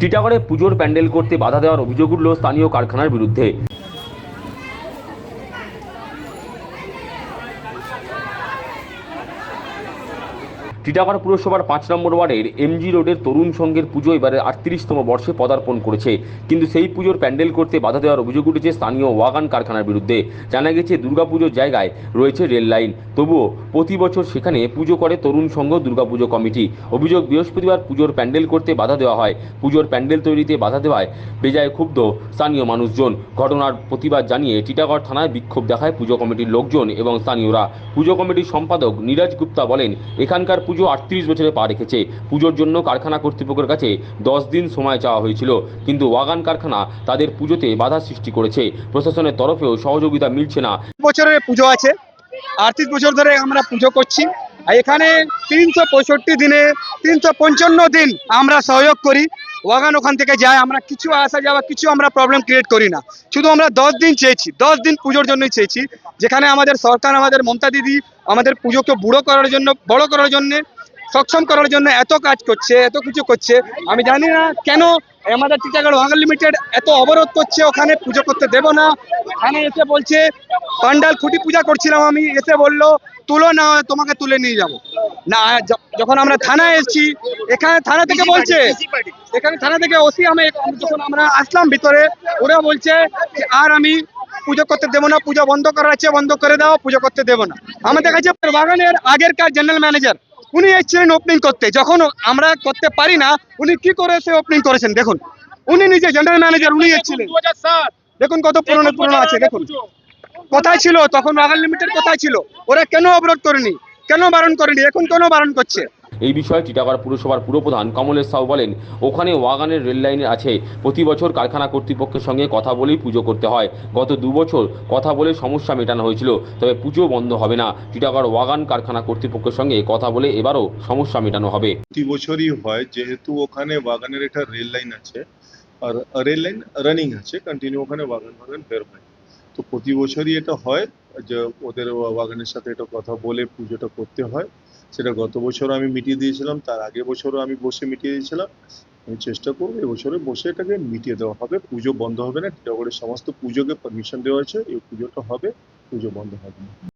টিটাগড়ে পুজোর প্যান্ডেল করতে বাধা দেওয়ার অভিযোগ উঠল স্থানীয় কারখানার বিরুদ্ধে। টিটাগড় পুরসভার পাঁচ নম্বর ওয়ার্ডের এমজি রোডের তরুণ সংঘের পুজো এবারে আটত্রিশতম বর্ষে পদার্পণ করেছে। কিন্তু সেই পুজোর প্যান্ডেল করতে বাধা দেওয়ার অভিযোগ উঠেছে স্থানীয় ওয়াগান কারখানার বিরুদ্ধে। জানা গেছে, দুর্গাপুজোর জায়গায় রয়েছে রেল লাইন। তবুও প্রতি বছর সেখানে পুজো করে তরুণ সংঘ দুর্গাপুজো কমিটি। অভিযোগ বৃহস্পতিবার পুজোর প্যান্ডেল করতে বাধা দেওয়া হয়। পুজোর প্যান্ডেল তৈরিতে বাধা দেওয়ায় বেজায় ক্ষুব্ধ স্থানীয় মানুষজন। ঘটনার প্রতিবাদ জানিয়ে টিটাগড় থানায় বিক্ষোভ দেখায় পুজো কমিটির লোকজন এবং স্থানীয়রা। পুজো কমিটির সম্পাদক নীরাজ গুপ্তা বলেন, এখানকার পুজো আটত্রিশ বছরে পা রেখেছে। পুজোর জন্য কারখানা কর্তৃপক্ষের কাছে দশ দিন সময় চাওয়া হয়েছিল। কিন্তু ওয়াগান কারখানা তাদের পুজোতে বাধা সৃষ্টি করেছে। প্রশাসনের তরফেও সহযোগিতা মিলছে না। বছরের পুজো আছে। আটত্রিশ বছর ধরে আমরা পুজো করছি। এখানে তিনশো পঁয়ষট্টি দিনে, তিনশো পঞ্চান্ন দিন আমরা সহযোগ করি। ওয়াগান ওখান থেকে যায়। আমরা কিছু আসা যাওয়া, কিছু আমরা প্রবলেম ক্রিয়েট করি না। শুধু আমরা দশ দিন চেয়েছি। দশ দিন পুজোর জন্যই চেয়েছি। যেখানে আমাদের সরকার, আমাদের মমতা দিদি, আমাদের পুজোকে বুড়ো করার জন্য, বড় করার জন্য সক্ষম করার জন্য এত কাজ করছে এত কিছু করছে। আমি জানি না কেন আমাদের টিটাগড় ওয়াগান লিমিটেড এত অবরোধ করছে ওখানে পুজো করতে দেব না। এখানে এসে বলছে পান্ডাল খুঁটি পূজা করছিলাম আমি। এসে বলল তুলো না তোমাকে তুলে নিয়ে যাব। না যখন আমরা থানায় এসেছি এখানে থানা থেকে বলছে এখানে থানা থেকে ওসি আমি যখন আমরা আসলাম ভিতরে ওরা বলছে যে আর আমি পুজো করতে দেবো না পুজো বন্ধ করা আছে বন্ধ করে দাও পুজো করতে দেবো না। আমাদের কাছে বাগানের আগেরকার জেনারেল ম্যানেজার উনি এসেছিলেন ওপেনিং করতে। যখন আমরা করতে পারি না উনি কি করে সে ওপেনিং করেছেন? দেখুন উনি নিজে জেনারেল ম্যানেজার উনি এসেছিলেন। দেখুন কত পুরনো পুরনো আছে দেখুন। কোথায় ছিল? তখন রাগাল লিমিটেড কোথায় ছিল? ওরা কেন অবরোধ করেনি? কেন বারণ করেনি? এখন কেন বারণ করছে? এই বিষয়ে টিটাগড় পুরসভার পুরপ্রধান কমলেশ সাউ বলেন, ওখানে ওয়াগানের রেল লাইনে আছে। প্রতি বছর কারখানা কর্তৃপক্ষের সঙ্গে কথা বলেই পুজো করতে হয়। গত দু বছর কথা বলে সমস্যা মেটানো হয়েছিল, তবে পুজো বন্ধ হবে না। টিটাগড় ওয়াগান কারখানা কর্তৃপক্ষের সঙ্গে কথা বলে এবারও সমস্যা মেটানো হবে। প্রতি বছরই হয়, যেহেতু ওখানে বাগানের একটা রেল লাইন আছে, আর রেল লাইন রানিং আছে কন্টিনিউ ওখানে বাগান বাগান বের হয় তো প্রতি বছরই এটা হয় যে ওদের বাগানের সাথে এটা কথা বলে পুজোটা করতে হয়। সেটা গত বছর আমি মিটিয়ে দিয়েছিলাম, তার আগের বছরও আমি বসে মিটিয়ে দিয়েছিলাম। আমি চেষ্টা করব এবছরে বসে এটাকে মিটিয়ে দেওয়া হবে। পুজো বন্ধ হবে না টিটাগড়ের সমস্ত পুজোকে পারমিশন দেওয়া হয়েছে। এই পুজোটা হবে, পুজো বন্ধ হবে না।